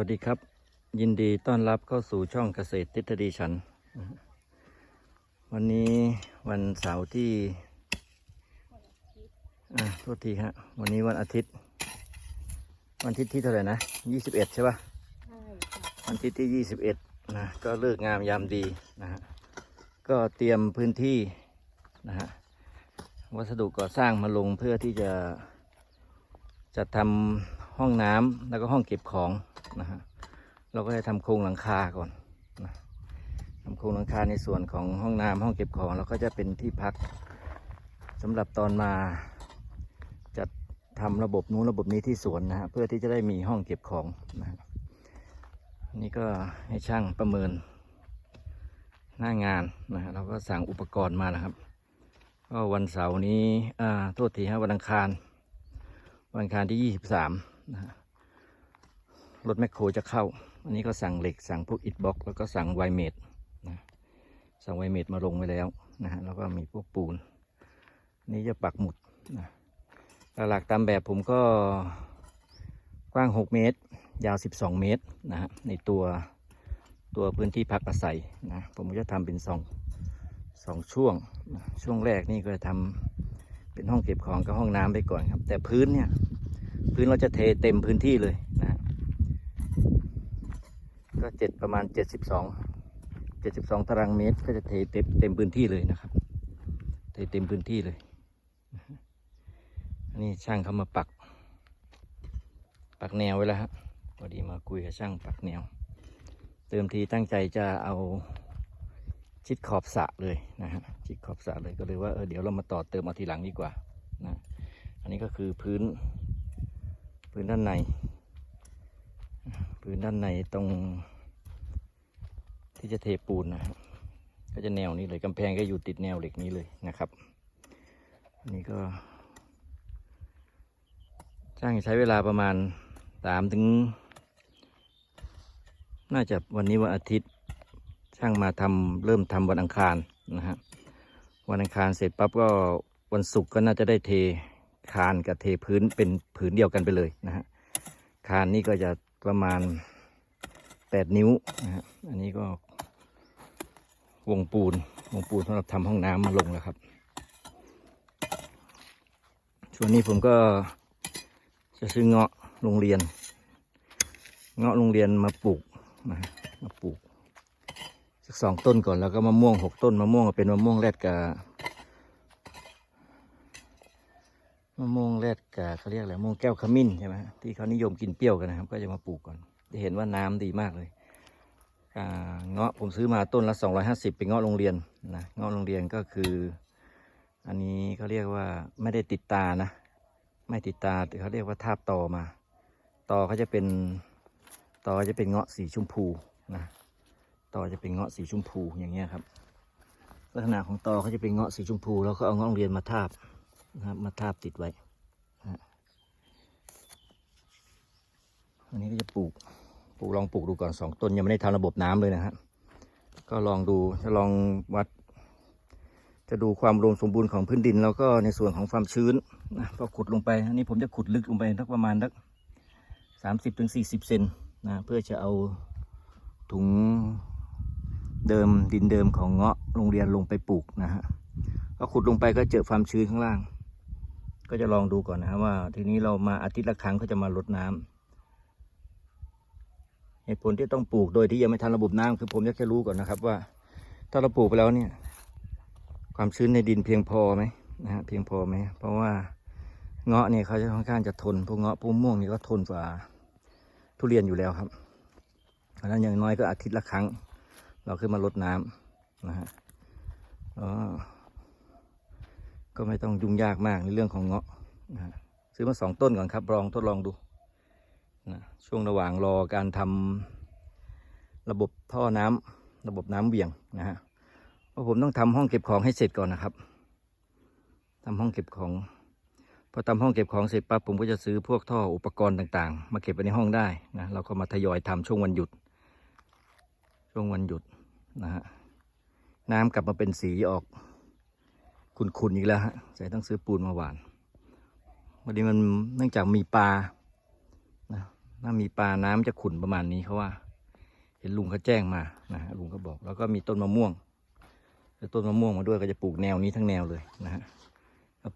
วัสดีครับ ยินดีต้อนรับเข้าสู่ช่องเกษตรทฤษฎีฉัน วันนี้วันเสาร์ที่อ่าโทษทีฮะวันนี้วันอาทิตย์ วันอาทิตย์ที่เท่าไหร่นะยี่สิบเอ็ดใช่ปะใช่ค่ะวันอาทิตย์ที่ยี่สิบเอ็ดนะก็เลิกงามยามดีนะฮะก็เตรียมพื้นที่นะฮะวัสดุก่อสร้างมาลงเพื่อที่จะจะทำห้องน้ำแล้วก็ห้องเก็บของ นะฮะเราก็จะทำโครงหลังคาก่อนนะทำโครงหลังคาในส่วนของห้องน้ำห้องเก็บของแล้วก็จะเป็นที่พักสำหรับตอนมาจัดทำระบบนู้นระบบนี้ที่สวนนะฮะเพื่อที่จะได้มีห้องเก็บของนะฮะนี่ก็ให้ช่างประเมินหน้างานนะฮะเราก็สั่งอุปกรณ์มานะครับก็วันเสาร์นี้อ่าโทษทีฮะวันอังคาร วันอังคารที่ยี่สิบสามนะฮะ รถแมคโครจะเข้า อันนี้ก็สั่งเหล็กสั่งพวกอิฐบล็อก แล้วก็สั่งไวเมดนะสั่งไวเมดมาลงไว้แล้วนะฮะแล้วก็มีพวกปูน นี่จะปักหมุดนะหลักตามแบบผมก็กว้าง 6 เมตร ยาว 12 เมตรนะฮะในตัวตัวพื้นที่พักอาศัยนะผมจะทำเป็นสองสองช่วงนะช่วงแรกนี่ก็จะทำเป็นห้องเก็บของกับห้องน้ำไปก่อนครับ แต่พื้นเนี่ย พื้นเราจะเทเต็มพื้นที่เลย ก็เจ็ดประมาณ72 72ตารางเมตรก็จะเทเต็มเต็มพื้นที่เลยนะครับ เทเต็มพื้นที่เลยอันนี้ช่างเขามาปัก ปักแนวไว้แล้วฮะพอดีมาคุยกับช่างปักแนว เติมทีตั้งใจจะเอาชิดขอบสะเลยนะฮะชิดขอบสะเลยก็เลยว่าเออเดี๋ยวเรามาต่อเติมเอาทีหลังดีกว่านะอันนี้ก็คือพื้นพื้นด้านใน พื้นด้านในตรง ที่จะเทปูนนะฮะก็จะแนวนี้เลยกำแพงก็อยู่ติดแนวเหล็กนี้เลยนะครับอันนี้ก็ช่างใช้เวลาประมาณสามถึง น่าจะวันนี้วันอาทิตย์ ช่างมาทำเริ่มทำวันอังคารนะฮะวันอังคารเสร็จปั๊บก็วันศุกร์ก็น่าจะได้เทคานกับเทพื้นเป็นผืนเดียวกันไปเลยนะฮะคานนี่ก็จะประมาณแปดนิ้วนะฮะอันนี้ก็ วงปูน วงปูนสำหรับทำห้องน้ำมาลงแล้วครับ ช่วงนี้ผมก็จะซื้อเงาะโรงเรียน เงาะโรงเรียนมาปลูกนะมาปลูกสักสองต้นก่อนแล้วก็มะม่วงหกต้นมะม่วงเป็นมะม่วงแรดกามะม่วงแรดกาเขาเรียกอะไรมะม่วงแก้วขมิ้นใช่ไหมที่เขานิยมกินเปรี้ยวกันนะครับ ก็จะมาปลูกก่อน จะเห็นว่าน้ำดีมากเลย เงาะผมซื้อมาต้นละสองร้อยห้าสิบเป็นเงาะโรงเรียนนะเงาะโรงเรียนก็คือ อันนี้เขาเรียกว่าไม่ได้ติดตานะ ไม่ติดตาแต่เขาเรียกว่าทาบตอมา ตอเขาจะเป็นตอจะเป็นเงาะสีชมพูนะตอจะเป็นเงาะสีชมพูอย่างเงี้ยครับ ลักษณะของตอเขาจะเป็นเงาะสีชมพู แล้วก็เอาเงาะโรงเรียนมาทาบนะครับมาทาบติดไว้อันนี้ก็จะปลูก ลูกลองปลูกดูก่อนสองต้นยังไม่ได้ทำระบบน้ำเลยนะฮะก็ลองดูจะลองวัด จะดูความรวมสมบูรณ์ของพื้นดิน แล้วก็ในส่วนของความชื้นนะพอขุดลงไป อันนี้ผมจะขุดลึกลงไปสักประมาณสักสามสิบถึงสี่สิบเซนนะเพื่อจะเอาถุงเดิมดินเดิมของเงาะโรงเรียนลงไปปลูกนะฮะพอขุดลงไปก็เจอความชื้นข้างล่าง ก็จะลองดูก่อนนะครับว่า ทีนี้เรามาอาทิตย์ละครั้งก็จะมาลดน้ำ เหตุผลที่ต้องปลูกโดยที่ยังไม่ทันระบบน้ำคือผมอยากจะรู้ก่อนนะครับ ว่า ถ้าเราปลูกไปแล้วเนี่ย ความชื้นในดินเพียงพอไหมนะฮะเพียงพอไหมเพราะว่าเงาะเนี่ยเขาจะค่อนข้างจะทนพวกเงาะพวกม่วงนี่ก็ทนกว่าทุเรียนอยู่แล้วครับเพราะฉะนั้นอย่างน้อยก็อาทิตย์ละครั้ง เราขึ้นมาลดน้ำนะฮะก็ไม่ต้องยุ่งยากมากในเรื่องของเงาะนะซื้อมาสองต้นก่อนครับลองทดลองดู นะช่วงระหว่างรอการทำระบบท่อน้ำระบบน้ำเบี่ยงนะฮะเพราะผมต้องทำห้องเก็บของให้เสร็จก่อนนะครับทำห้องเก็บของพอทำห้องเก็บของเสร็จปั๊บผมก็จะซื้อพวกท่ออุปกรณ์ต่างๆ มาเก็บไว้ในห้องได้นะเราก็มาทยอยทำช่วงวันหยุด ช่วงวันหยุดนะฮะน้ำกลับมาเป็นสีออกขุ่นๆอีกแล้วฮะใส่ต้องซื้อปูนมาหวานวันนี้มันเนื่องจากมีปลานะ ถ้ามีปลาน้ำจะขุ่นประมาณนี้เขาว่า เห็นลุงเขาแจ้งมานะฮะลุงก็บอก แล้วก็มีต้นมะม่วงแล้วต้นมะม่วงมาด้วยก็จะปลูกแนวนี้ทั้งแนวเลยนะฮะ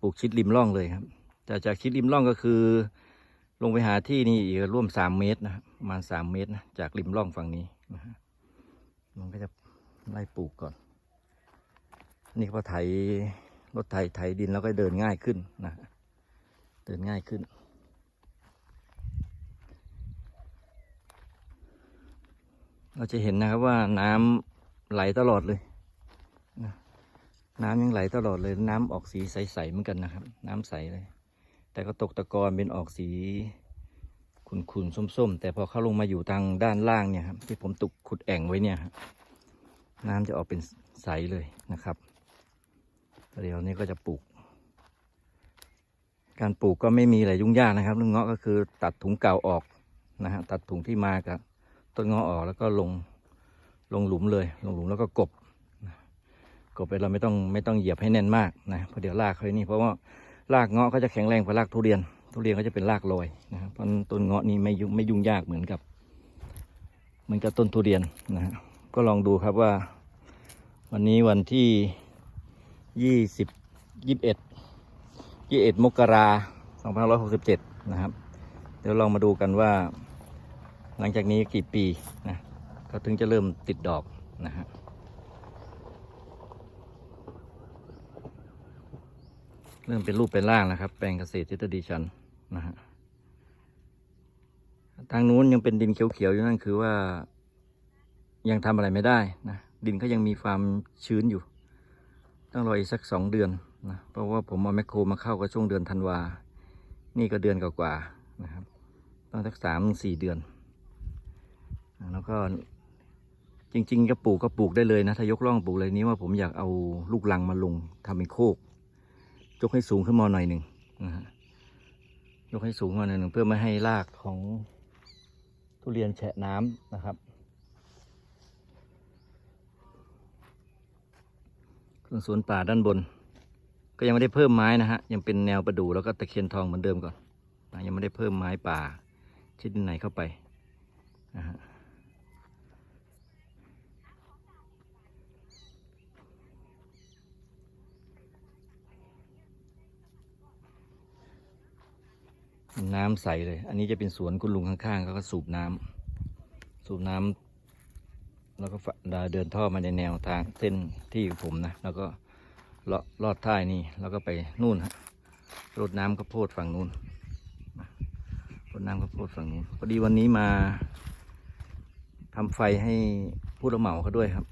ปลูกชิดริมร่องเลยครับแต่จากชิดริมร่องก็คือ ลงไปหาที่นี่อีกร่วมสามเมตรนะประมาณสามเมตรนะจากริมร่องฝั่งนี้นะฮะมันก็จะไล่ปลูกก่อน นี่พอไถรถไถไถดินแล้วก็เดินง่ายขึ้นนะเดินง่ายขึ้น เราจะเห็นนะครับว่าน้ำไหลตลอดเลยนะน้ำยังไหลตลอดเลย น้ำออกสีใสๆเหมือนกันนะครับ น้ำใสเลย แต่ก็ตกตะกอนเป็นออกสีขุ่นๆส้มๆ แต่พอเข้าลงมาอยู่ทางด้านล่างเนี่ยครับที่ผมตุกขุดแอ่งไว้เนี่ยครับน้ำจะออกเป็นใสเลยนะครับเดี๋ยวนี้ก็จะปลูก การปลูกก็ไม่มีอะไรยุ่งยากนะครับเรื่องเงาะก็คือตัดถุงเก่าออกนะฮะตัดถุงที่มากับ ต้นเงาะออกแล้วก็ลงลงหลุมเลย ลงหลุมแล้วก็กบกบไปเราไม่ต้องไม่ต้องเหยียบให้แน่นมากนะเพราะเดี๋ยวรากเขานี่เพราะว่ารากเงาะก็จะแข็งแรงกว่ารากทุเรียน ทุเรียนก็จะเป็นรากลอยนะครับเพราะต้นเงาะนี่ไม่ยุ่งไม่ยุ่งยากเหมือนกับเหมือนกับต้นทุเรียนนะฮะก็ลองดูครับว่า วันนี้วันที่ยี่สิบยี่สิบเอ็ดยี่สิบเอ็ดมกราสองพันร้อยหกสิบเจ็ดนะครับ เดี๋ยวลองมาดูกันว่า หลังจากนี้กี่ปีนะก็ถึงจะเริ่มติดดอกนะฮะเริ่มเป็นรูปเป็นร่างนะครับ แปลงเกษตรทฤษฎีชันนะฮะทางนู้นยังเป็นดินเขียวๆอยู่นั่นคือว่า ยังทำอะไรไม่ได้นะดินก็ยังมีความชื้นอยู่ ต้องรออีกสักสองเดือนนะเพราะว่าผมเอาแมคโครมาเข้าก็ช่วงเดือนธันวา นี่ก็เดือนกว่าๆนะครับ ต้องสักสามสี่เดือน แล้วก็จริงๆก็ปลูกก็ปลูกได้เลยนะ ถ้ายกร่องปลูกเลยนี้ว่าผมอยากเอาลูกลังมาลงทำเป็นโคกยกให้สูงขึ้นมาหน่อยหนึ่งนะฮะยกให้สูงมาหน่อยหนึ่งเพื่อไม่ให้รากของทุเรียนแฉะน้ำนะครับ ส่วนสวนป่าด้านบน ก็ยังไม่ได้เพิ่มไม้นะฮะ ยังเป็นแนวประดู่แล้วก็ตะเคียนทองเหมือนเดิมก่อนยังไม่ได้เพิ่มไม้ป่า ชิดไหนเข้าไปนะฮะ น้ำใสเลย อันนี้จะเป็นสวนคุณลุงข้างๆเขาก็สูบน้ำสูบน้ำแล้วก็เดินท่อมาในแนวทางเส้นที่ของผมนะ แล้วก็เลาะลอดท้ายนี่ แล้วก็ไปนู่นฮะรดน้ำข้าวโพดฝั่งนู้นรดน้ำข้าวโพดฝั่งนู้นพอดีวันนี้มาทำไฟให้ผู้รับเหมาเขาด้วยครับ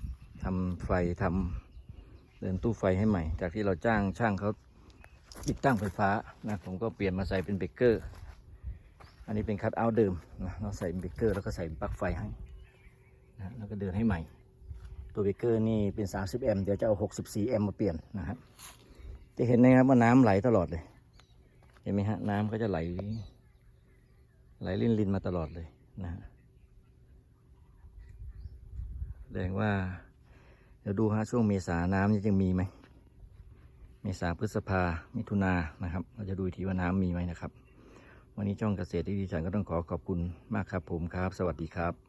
ทำไฟทำเดินตู้ไฟให้ใหม่ จากที่เราจ้างช่างเขา ติดตั้งไฟฟ้านะผมก็เปลี่ยนมาใส่เป็นเบรกเกอร์ อันนี้เป็นคัทเอาท์เดิมนะเราใส่เบรกเกอร์แล้วก็ใส่ปลั๊กไฟให้นะแล้วก็เดินให้ใหม่ ตัวเบรกเกอร์นี่เป็น 30 แอมป์เดี๋ยวจะเอา 64 แอมป์มาเปลี่ยนนะครับจะเห็นนะครับว่าน้ำไหลตลอดเลย เห็นไหมฮะน้ำก็จะไหล ไหลลินลินมาตลอดเลยนะฮะแสดงว่าเดี๋ยวดูฮะช่วงเมษาน้ำยังมีไหม เมษาพฤษภา มิถุนานะครับ เราจะดูทีว่าน้ำมีไหมนะครับ วันนี้ช่องเกษตรที่ดีฉันก็ต้องขอขอบคุณมากครับผมครับ สวัสดีครับ